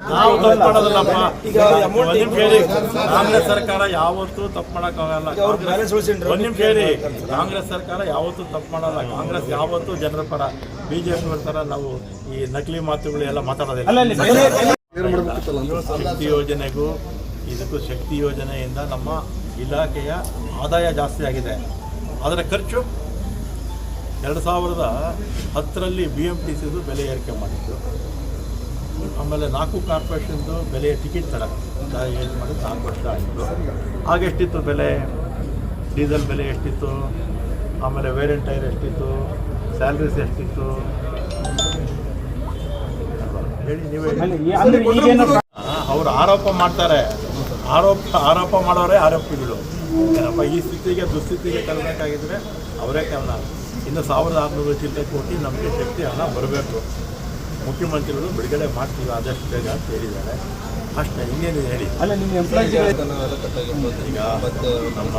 ನಾವು ತಪ್ಪು ಮಾಡೋದಿಲ್ಲಪ್ಪ ಹೇಳಿ. ಕಾಂಗ್ರೆಸ್ ಸರ್ಕಾರ ಯಾವತ್ತೂ ತಪ್ಪು ಮಾಡೋಕ್ಕಾಗಲ್ಲ. ಒಂದ್ ನಿಮಿಷ ಹೇಳಿ. ಕಾಂಗ್ರೆಸ್ ಸರ್ಕಾರ ಯಾವತ್ತೂ ತಪ್ಪು ಮಾಡಲ್ಲ. ಕಾಂಗ್ರೆಸ್ ಯಾವತ್ತೂ ಜನರ ಪರ ಬಿಜೆಪಿ ಬರ್ತಾರ ನಾವು ಈ ನಕಲಿ ಮಾತುಗಳು ಎಲ್ಲ ಮಾತಾಡೋದಿಲ್ಲ. ಶಕ್ತಿ ಯೋಜನೆಗೂ ಇದಕ್ಕೂ ಶಕ್ತಿ ಯೋಜನೆಯಿಂದ ನಮ್ಮ ಇಲಾಖೆಯ ಆದಾಯ ಜಾಸ್ತಿ ಆಗಿದೆ. ಅದರ ಖರ್ಚು ಎರಡು ಸಾವಿರದ ಹತ್ತರಲ್ಲಿ ಬಿ ಎಂ ಟಿ ಸಿದು ಬೆಲೆ ಏರಿಕೆ ಮಾಡಿದ್ದು. ಆಮೇಲೆ ನಾಲ್ಕು ಕಾರ್ಪೊರೇಷನ್ದು ಬೆಲೆಯ ಟಿಕೆಟ್ ಥರ ಏನು ಮಾಡಿ ನಾಲ್ಕು ವರ್ಷ ಆಯಿತು. ಆಗ ಎಷ್ಟಿತ್ತು ಬೆಲೆ? ಡೀಸೆಲ್ ಬೆಲೆ ಎಷ್ಟಿತ್ತು? ಆಮೇಲೆ ವೇರಿಯಂಟ್ ಟೈರ್ ಎಷ್ಟಿತ್ತು? ಸ್ಯಾಲ್ರೀಸ್ ಎಷ್ಟಿತ್ತು? ಹೇಳಿ ನೀವೇ ಅವರು ಆರೋಪ ಮಾಡ್ತಾರೆ. ಆರೋಪ ಆರೋಪ ಮಾಡೋರೇ ಆರೋಪಿಗಳು. ಏನಪ್ಪ ಈ ಸ್ಥಿತಿಗೆ ದುಸ್ಥಿತಿಗೆ ತರಬೇಕಾಗಿದ್ರೆ ಅವರೇ ಕಾರಣ. ಇನ್ನು ಸಾವಿರದ ಆರುನೂರು ಚಿಲ್ಲರೆ ಕೋಟಿ ನಮಗೆ ಶಕ್ತಿ ಹಣ ಬರಬೇಕು. ಮುಖ್ಯಮಂತ್ರಿಗಳು ಬಿಡುಗಡೆ ಮಾಡ್ತೀವಿ ಆದಷ್ಟು ಬೇಗ ಅಂತ ಹೇಳಿದ್ದಾರೆ. ಅಷ್ಟೇ ಇನ್ನೇನು ಹೇಳಿ? ಅಲ್ಲ ನಿಮ್ಮ ಎಂಪ್ಲಾಯ್ಸ್ ಈಗ ನಮ್ಮ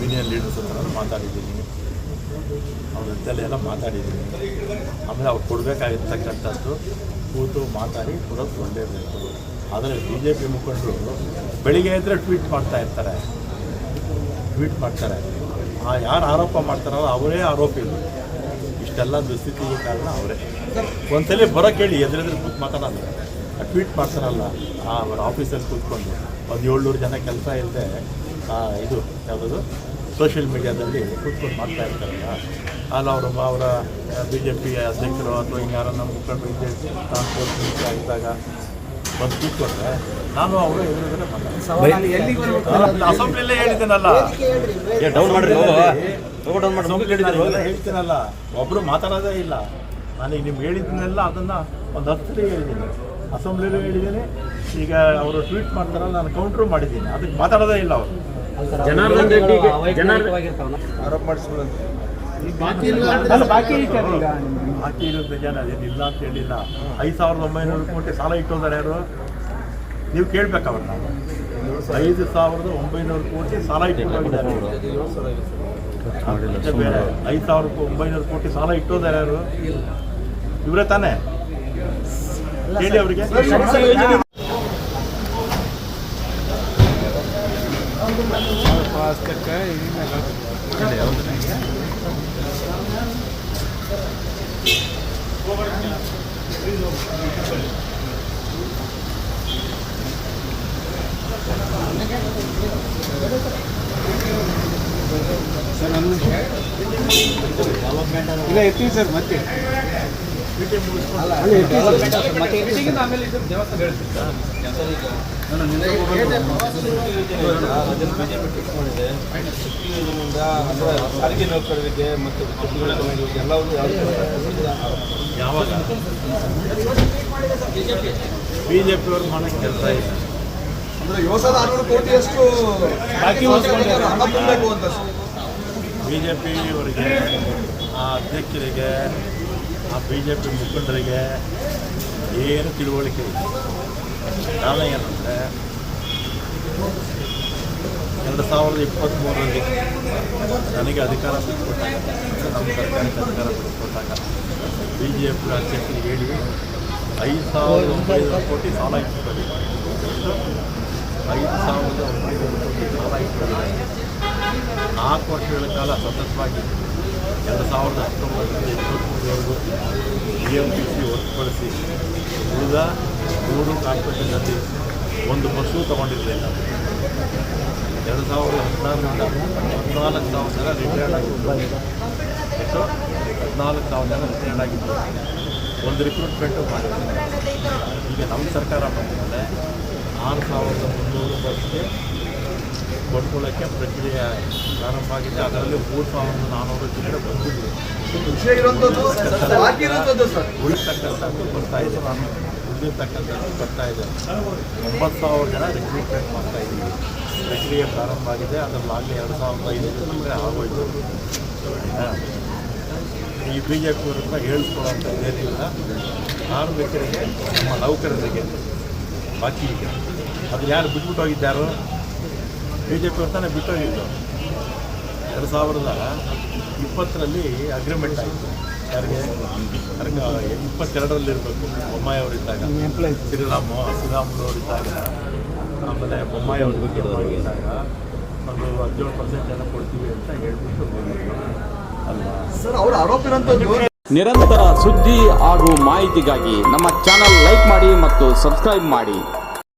ಯೂನಿಯನ್ ಲೀಡರ್ಸ್ ಹತ್ರ ಮಾತಾಡಿದ್ದೀನಿ. ಅವ್ರ ಜೊತೆಲಿ ಎಲ್ಲ ಮಾತಾಡಿದ್ದೀನಿ. ಆಮೇಲೆ ಅವ್ರು ಕೊಡಬೇಕಾಗಿರ್ತಕ್ಕಂಥದ್ದು ಕೂತು ಮಾತಾಡಿ ಕೊಡೋದು ಕೊಡಲೇಬೇಕು ಆದರೆ ಬಿ ಜೆ ಪಿ ಮುಖಂಡರು ಬೆಳಿಗ್ಗೆ ಇದ್ದರೆ ಟ್ವೀಟ್ ಮಾಡ್ತಾ ಇರ್ತಾರೆ. ಟ್ವೀಟ್ ಮಾಡ್ತಾರೆ. ಆ ಯಾರು ಆರೋಪ ಮಾಡ್ತಾರಲ್ಲ ಅವರೇ ಆರೋಪಿಗಳು ಇಷ್ಟೆಲ್ಲ ದುಸ್ಥಿತಿಗೆ ಕಾರಣ ಅವರೇ. ಒಂದ್ಸಲಿ ಬರೋಕ್ಕೆ ಹೇಳಿ ಎದುರೆದ್ರೆ ಕೂತು ಮಾತಾಡೋದು ಆ ಟ್ವೀಟ್ ಮಾಡ್ತಾರಲ್ಲ ಅವರ ಅವ್ರ ಆಫೀಸಲ್ಲಿ ಕೂತ್ಕೊಂಡು. ಒಂದು ಏಳ್ನೂರು ಜನ ಕೆಲಸ ಇಲ್ಲದೆ ಇದು ಯಾವುದದು? ಸೋಷಿಯಲ್ ಮೀಡಿಯಾದಲ್ಲಿ ಕೂತ್ಕೊಂಡು ಮಾಡ್ತಾ ಇರ್ತಾರಲ್ಲ. ಅಲ್ಲಿ ಅವರು ಅವರ ಬಿ ಜೆ ಪಿ ಅಧ್ಯಕ್ಷರು ಅಥವಾ ಹಿಂಗೆ ಯಾರನ್ನ ಮುಖಂಡರು ಪಿ ಟ್ರಾನ್ಸ್ಪೋರ್ಟ್ ಮಿನಿಸ್ಟರ್ ಆಗಿದ್ದಾಗ ಬಂದು ಕೂತ್ಕೊಂಡ್ರೆ ನಾನು ಅವರು ಎದುರಿದ್ರೆ ಅಸೆಂಬ್ಲಿಯಲ್ಲೇ ಹೇಳಿದ್ದೀನಲ್ಲ. ಡೌನ್ ಹೇಳ್ತೀನಲ್ಲ ಒಬ್ರು ಮಾತಾಡೋದೇ ಇಲ್ಲ. ನಾನೀಗ ನಿಮ್ಗೆ ಹೇಳಿದ್ದನ್ನೆಲ್ಲ ಅದನ್ನ ಒಂದು ಹತ್ತಿರ ಹೇಳಿದ್ದೀನಿ. ಅಸೆಂಬ್ಲಿಲೂ ಹೇಳಿದ್ದೀನಿ. ಈಗ ಅವರು ಟ್ವೀಟ್ ಮಾಡ್ತಾರಲ್ಲ ನಾನು ಕೌಂಟ್ರು ಮಾಡಿದ್ದೀನಿ. ಅದಕ್ಕೆ ಮಾತಾಡೋದೇ ಇಲ್ಲ ಅವರು. ಆರೋಪ ಅಲ್ಲ ಬಾಕಿ ಬಾಕಿ ಇರೋದು ಜನ ಅದೇನಿಲ್ಲ ಅಂತ ಹೇಳಿಲ್ಲ. ಐದು ಸಾವಿರದ ಒಂಬೈನೂರು ಕೋಟಿ ಸಾಲ ಇಟ್ಟೋದಾರೆ ಯಾರು? ನೀವು ಕೇಳ್ಬೇಕು ಅವ್ರನ್ನ. ಐದು ಸಾವಿರದ ಒಂಬೈನೂರು ಕೋಟಿ ಸಾಲ ಇಟ್ಟಿದ್ದಾರೆ ಮತ್ತೆ ಬೇರೆ ಐದು ಸಾವಿರ ಒಂಬೈನೂರು ಕೋಟಿ ಸಾಲ ಇಟ್ಟೋದಾರೆ ಯಾರು? ಇವರೇ ತಾನೇ? ಹೇಳಿ ಅವರಿಗೆ. ಇಲ್ಲ ಇರ್ತೀವಿ ಸರ್ ಮತ್ತೆ. ಅಲ್ಲ ಎತ್ತೀವಿ ಸರ್. ಮತ್ತೆ ಎತ್ತಿಗೆ ಆಮೇಲೆ ಇದು ದೇವಸ್ಥಾನ ಹೇಳ್ತೀವಿ ಸಾರಿಗೆ ನೌಕರರಿಗೆ ಮತ್ತು ಎಲ್ಲವೂ ಯಾವಾಗ? ಬಿ ಜೆ ಪಿಯವ್ರು ಮಾಡೋಕ್ಕೆ ಕೆಲಸ ಇಲ್ಲ. ಅಂದ್ರೆ ಏಳು ಸಾವಿರದ ಕೋಟಿ ಅಷ್ಟು ಬಾಕಿ ಉಳಿಸ್ಕೊಂಡಿದ್ದಾರೆ. ಹಣ ತುಂಬಬೇಕು ಅಂತ ಬಿ ಜೆ ಪಿಯವರಿಗೆ ಆ ಅಧ್ಯಕ್ಷರಿಗೆ ಆ ಬಿ ಜೆ ಪಿ ಮುಖಂಡರಿಗೆ ಏನು ತಿಳುವಳಿಕೆ ಇಲ್ಲ ಕಾರಣ ಏನಂದರೆ ಎರಡು ಸಾವಿರದ ಇಪ್ಪತ್ತ್ಮೂರರಲ್ಲಿ ನನಗೆ ಅಧಿಕಾರ ಬಿಟ್ಕೊಟ್ಟಾಗ ನಮ್ಮ ಸರ್ಕಾರಕ್ಕೆ ಅಧಿಕಾರ ಬಿಟ್ಕೊಟ್ಟಾಗ ಬಿ ಜೆ ಪಿ ಅಧ್ಯಕ್ಷರಿಗೆ ಹೇಳಿ ಐದು ಸಾವಿರದ ಒಂಬೈನೂರು ಕೋಟಿ ಸಾಲ ಇಟ್ಕೊಳ್ಳಿ ಎಷ್ಟು? ಐದು ಸಾವಿರದ ಒಂಬೈನೂರು ಕೋಟಿ ಸಾಲ ಇಟ್ಕೊಳ್ಳಿ ನಾಲ್ಕು ವರ್ಷಗಳ ಕಾಲ ಸತತವಾಗಿ ಎರಡು ಸಾವಿರದ ಹತ್ತೊಂಬತ್ತು ಇಪ್ಪತ್ತ್ಮೂರವರೆಗೂ ಎಂ ಟಿ ಸಿ ಹೊರತುಪಡಿಸಿ ಉಳಿದ ಮೂರು ಕಾರ್ಪೊರೇಷನ್ನಲ್ಲಿ ಒಂದು ಬಸ್ಸು ತೊಗೊಂಡಿರಲಿಲ್ಲ ಎರಡು ಸಾವಿರದ ಹದಿನಾರರಿಂದ ಹದಿನಾಲ್ಕು ಸಾವಿರ ಜನ ರಿಟೈರ್ಡ್ ಆಗಿದ್ದು ಎಷ್ಟು ಹದಿನಾಲ್ಕು ಸಾವಿರ ಜನ ರಿಟೈರ್ಡ್ ಆಗಿದ್ದರು ಒಂದು ರಿಕ್ರೂಟ್ಮೆಂಟು ಮಾಡಿದ್ರು. ಈಗ ನಮ್ಮ ಸರ್ಕಾರ ಬಂದಮೇಲೆ ಆರು ಸಾವಿರದ ಮುನ್ನೂರು ಬಸ್ಗೆ ಕೊಂಡ್ಕೊಳ್ಳೋಕ್ಕೆ ಪ್ರಕ್ರಿಯೆ ಪ್ರಾರಂಭ ಆಗಿದೆ. ಅದರಲ್ಲಿ ಮೂರು ಸಾವಿರದ ನಾನ್ನೂರು ಜಿಲ್ಲೆ ಬಂದಿದ್ದು ವಿಷಯ ಇರುವಂಥದ್ದು ಬರ್ತಾ ಇದೆ. ನಾನು ಉಳಿದಿರ್ತಕ್ಕಂಥದ್ದು ಬರ್ತಾ ಇದೆ. ಒಂಬತ್ತು ಸಾವಿರ ಜನ ರಿಕ್ರೂಟ್ಮೆಂಟ್ ಮಾಡ್ತಾ ಇದ್ದೀವಿ. ಪ್ರಕ್ರಿಯೆ ಪ್ರಾರಂಭ ಆಗಿದೆ. ಅದರಲ್ಲಿ ಆಗಲೇ ಎರಡು ಸಾವಿರದ ಐನೂರು ನಮಗೆ ಆಗೋಯ್ತು? ಈ ಬಿ ಜೆ ಪಿಯವ್ರನ್ನ ಹೇಳಿಸ್ಕೊಳ್ಳೋಂಥದ್ದು ಏನಿಲ್ಲ ಕಾರ್ಮಿಕರಿಗೆ ನಮ್ಮ ನೌಕರರಿಗೆ ಬಾಕಿ ಇದೆ. ಅದು ಯಾರು ಬಿಟ್ಬಿಟ್ಟು ಹೋಗಿದ್ದಾರೋ ಬಿ ಜೆ ಪಿ ತಾನೇ ಬಿಟ್ಟೋಗಿದ್ದು ಎರಡು ಸಾವಿರದ ಇಪ್ಪತ್ತರಲ್ಲಿ ಅಗ್ರಿಮೆಂಟ್ ಆಯಿತು. ಯಾರಿಗೆ? ಯಾರಿಗೆ? ಇಪ್ಪತ್ತೆರಡರಲ್ಲಿ ಇರಬೇಕು. ಬೊಮ್ಮಾಯಿ ಅವರಿದ್ದಾಗ ಶ್ರೀರಾಮ ಶ್ರೀರಾಮುಲು ಇದ್ದಾಗ. ಆಮೇಲೆ ಬೊಮ್ಮಾಯಿ ಅವರು ಇದ್ದಾಗ. ಒಂದು ಹದಿನೇಳು ಪರ್ಸೆಂಟ್ ಜನ ಕೊಡ್ತೀವಿ ಅಂತ ಹೇಳ್ಬಿಟ್ಟು ಅಲ್ಲ ಅಲ್ವಾ? ಸರ್ ಅವ್ರ ಆರೋಪ ನಿರಂತರ ಸುದ್ದಿ ಹಾಗೂ ಮಾಹಿತಿಗಾಗಿ ನಮ್ಮ ಚಾನಲ್ ಲೈಕ್ ಮಾಡಿ ಮತ್ತು ಸಬ್ಸ್ಕ್ರೈಬ್ ಮಾಡಿ.